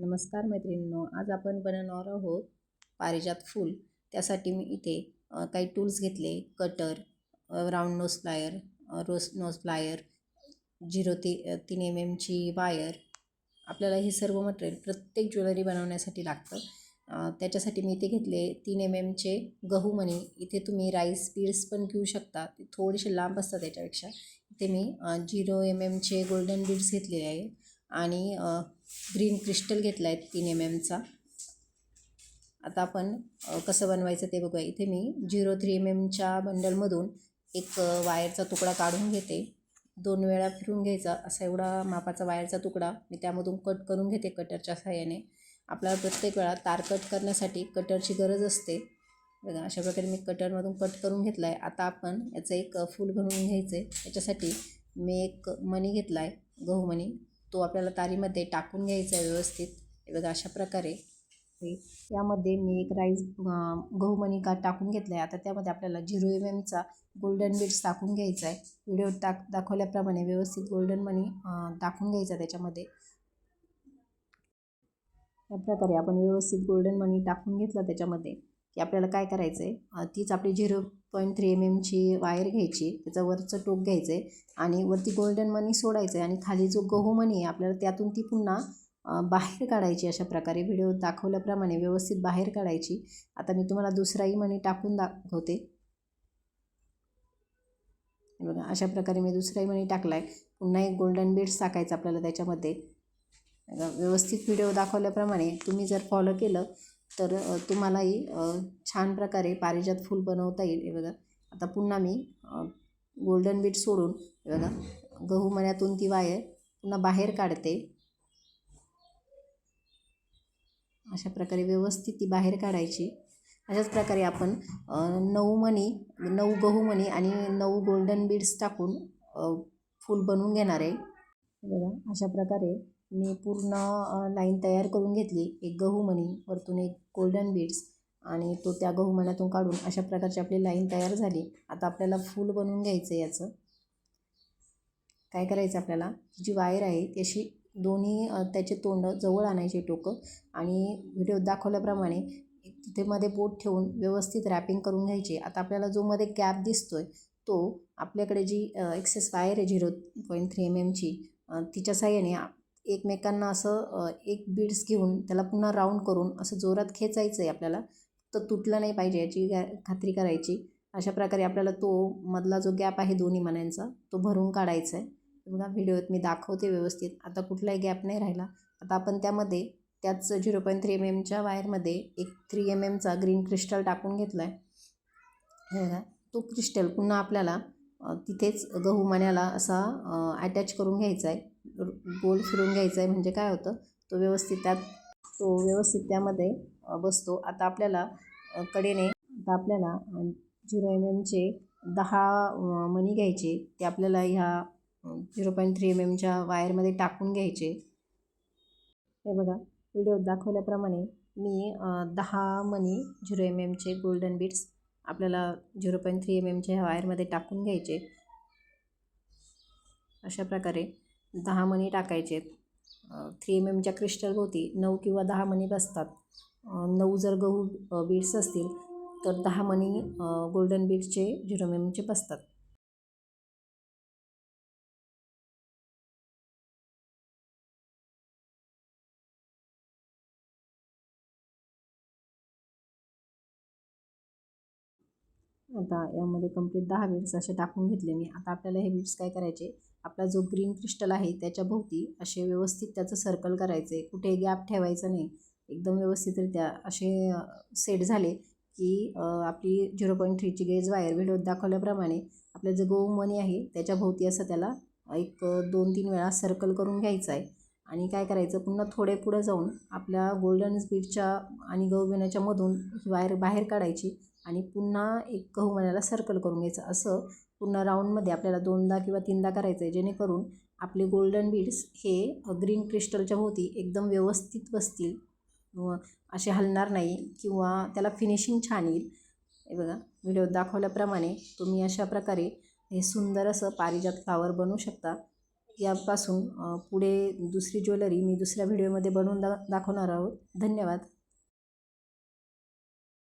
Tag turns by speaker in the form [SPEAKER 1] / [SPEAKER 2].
[SPEAKER 1] नमस्कार मैत्रिणींनो आज आपण बनवणार आहोत पारिजात फूल. त्यासाठी मी इथे काही टूल्स घेतले. कटर राऊंड नोज प्लायर रोस नोज प्लायर झिरो ती तीन एम एमची वायर. आपल्याला हे सर्व मटेरियल प्रत्येक ज्वेलरी बनवण्यासाठी लागतं. त्याच्यासाठी मी इथे घेतले तीन एम एमचे गहू मणी. इथे तुम्ही राईस बीड्स पण घेऊ शकता. ते थोडेसे लांब असतात त्याच्यापेक्षा. इथे मी झिरो एम एमचे गोल्डन बीड्स घेतलेले आहे. आणि ग्रीन क्रिस्टल घेतला आहे तीन एम एमचा आता आपण कसं बनवायचं ते बघूया. इथे मी झिरो थ्री एम एमच्या बंडलमधून एक वायरचा तुकडा काढून घेते. दोन वेळा फिरून घ्यायचा. असा एवढा मापाचा वायरचा तुकडा मी त्यामधून कट करून घेते कटरच्या सहाय्याने. आपल्याला प्रत्येक वेळा तार कट करण्यासाठी कटरची गरज असते. बघा अशा प्रकारे मी कटरमधून कट करून घेतला आहे आता आपण याचं एक फूल बनवून घ्यायचं आहे याच्यासाठी मी एक मणी घेतला आहे गहू मणी. तो आपल्याला तारीमध्ये टाकून घ्यायचा आहे व्यवस्थित. हे बघा अशा प्रकारे. हे यामध्ये मी एक राईस अं, गहू का टाकून घेतला आहे आता त्यामध्ये आपल्याला झिरो एम एमचा गोल्डन बीट्स टाकून घ्यायचा आहे. व्हिडिओ टाक दाखवल्याप्रमाणे व्यवस्थित गोल्डन मनी टाकून घ्यायचा त्याच्यामध्ये. या प्रकारे आपण व्यवस्थित गोल्डन मनी टाकून घेतला त्याच्यामध्ये. की आपल्याला काय करायचं आहे तीच आपली झिरो पॉईंट थ्री एम एमची वायर घ्यायची त्याचं वरचं टोक घ्यायचं आहे आणि वरती गोल्डन मनी सोडायचं आहे आणि खाली जो गहू मनी आहे आपल्याला त्यातून ती पुन्हा बाहेर काढायची अशा प्रकारे व्हिडिओ दाखवल्याप्रमाणे व्यवस्थित बाहेर काढायची. आता मी तुम्हाला दुसराही मनी टाकून दाखवते. बघा अशा प्रकारे मी दुसराही मनी टाकला आहे पुन्हा एक गोल्डन बीड्स टाकायचं आपल्याला त्याच्यामध्ये. व्यवस्थित व्हिडिओ दाखवल्याप्रमाणे तुम्ही जर फॉलो केलं तर तुम्हालाही छान प्रकारे पारिजात फूल बनवता येईल. हे बघा. आता पुन्हा मी गोल्डन बीट सोडून हे बघा गहू मण्यातून ती वायर पुन्हा बाहेर काढते. अशा प्रकारे व्यवस्थित ती बाहेर काढायची. अशाच प्रकारे आपण नऊ मणी नऊ गहू मणी आणि नऊ गोल्डन बीड्स टाकून फूल बनवून घेणार आहे. बघा अशा प्रकारे मी पूर्ण लाईन तयार करून घेतली. एक गहू मणी वरतून एक गोल्डन बीड्स आणि तो त्या गहू मण्यातून काढून अशा प्रकारची आपली लाईन तयार झाली. आता आपल्याला फूल बनवून घ्यायचं आहे याचं. काय करायचं आपल्याला? जी वायर आहे ती अशी दोन्ही त्याचे तोंड जवळ आणायचे टोकं आणि व्हिडिओ दाखवल्याप्रमाणे तिथे मध्ये बोट ठेवून व्यवस्थित रॅपिंग करून घ्यायची आता आपल्याला जो मध्ये गॅप दिसतोय तो आपल्याकडे जी एक्सेस वायर आहे झिरो पॉईंट थ्री एम एमची तिच्या साह्याने एकमेकांना असं एक बीड्स घेऊन त्याला पुन्हा राऊंड करून असं जोरात खेचायचं आहे आपल्याला. तर तुटलं नाही पाहिजे याची गॅ खात्री करायची. अशा प्रकारे आपल्याला तो मधला जो गॅप आहे दोन्ही मण्यांचा तो भरून काढायचा आहे बघा व्हिडिओत मी दाखवते व्यवस्थित. आता कुठलाही गॅप नाही राहिला. आता आपण त्यामध्ये त्याच झिरो पॉईंट थ्री एम एमच्या वायरमध्ये एक थ्री एम एमचा ग्रीन क्रिस्टल टाकून घेतला आहे तो क्रिस्टल पुन्हा आपल्याला तिथेच गहू मण्याला असा अटॅच करून घ्यायचा आहे गोल फिरून घ्यायचा आहे म्हणजे काय होतं तो व्यवस्थित त्यात तो व्यवस्थित त्यामध्ये बसतो. आता आपल्याला कडेने आता आपल्याला झिरो एम एमचे दहा मणी घ्यायचे. ते आपल्याला ह्या झिरो पॉईंट थ्री एम एमच्या वायरमध्ये टाकून घ्यायचे. हे बघा व्हिडिओ दाखवल्याप्रमाणे मी दहा मनी झिरो एम एमचे गोल्डन बीट्स आपल्याला झिरो पॉईंट थ्री एम एमच्या ह्या वायरमध्ये टाकून घ्यायचे. अशा प्रकारे दहा मणी टाकायचे. थ्री एम एमच्या क्रिस्टलभोवती नऊ किंवा दहा मणी बसतात. नऊ जर गहू बीड्स असतील तर दहा मणी गोल्डन बीड्सचे झिरो एम एमचे बसतात. आता यामध्ये कंप्लीट दहा बीड्स असे टाकून घेतले मी. आता आपल्याला हे बीड्स काय करायचे? आपला जो ग्रीन क्रिस्टल आहे त्याच्या भोवती असे व्यवस्थित त्याचं सर्कल करायचे कुठे गॅप ठेवायचं नाही. एकदम व्यवस्थितरित्या असे सेट झाले की आपली झिरो पॉईंट थ्रीची गेज वायर व्हिडिओत दाखवल्याप्रमाणे आपलं जे गहू मनी आहे त्याच्या भोवती असं त्याला एक दोन तीन वेळा सर्कल करून घ्यायचं आहे. आणि काय करायचं? पुन्हा थोडे पुढे जाऊन आपल्या गोल्डन स्पीडच्या आणि गहू बिण्याच्या मधून ही वायर बाहेर काढायची. आणि पुन्हा एक गहू सर्कल करून घ्यायचं. असं पूर्ण राऊंडमध्ये आपल्याला दोनदा किंवा तीनदा करायचं आहे जेणेकरून आपले गोल्डन बीड्स हे ग्रीन क्रिस्टलच्या भोवती एकदम व्यवस्थित बसतील. असे हलणार नाही किंवा त्याला फिनिशिंग छान येईल. हे बघा व्हिडिओ दाखवल्याप्रमाणे तुम्ही अशा प्रकारे हे सुंदर असं पारिजात फ्लावर बनवू शकता. यापासून पुढे दुसरी ज्वेलरी मी दुसऱ्या व्हिडिओमध्ये बनवून दा दाखवणार आहोत. धन्यवाद.